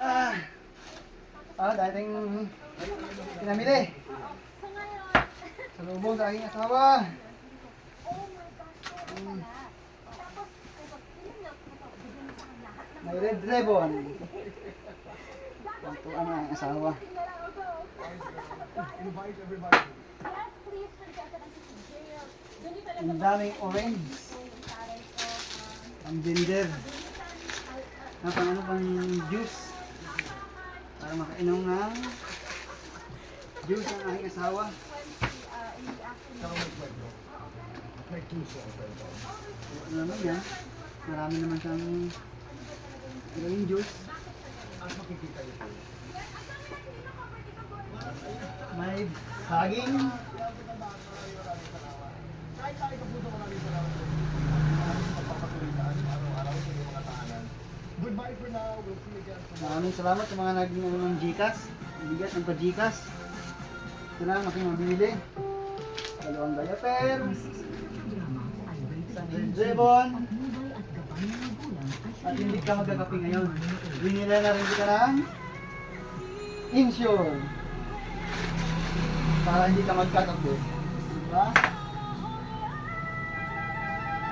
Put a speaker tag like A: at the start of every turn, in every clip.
A: Ah, ah dating pinamili. Sa lubong sa aking asawa.
B: ito? Ng
A: May red ribbon. Ang tuwa ng aking asawa.
B: Ang
A: Ang daming orange.
B: ko. ah,
A: Ang ginger. Ang pang ano pang juice. Para makainom ng juice ang aking asawa.
C: may kwento.
A: Ano naman yan? Marami naman siyang gawing juice.
C: At makikita niyo.
A: May saging.
C: Kahit tayo Maraming salamat sa mga
A: nag ano, ng Gcash. Bigat ng pa-Gcash. Ito na aking mabili. Dalawang diaper. Red ribbon. At hindi ka magkakape ngayon. Binila na rin kita ng insure. Para hindi ka magkakape. Diba?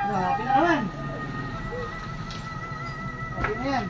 A: Happy na Ayan.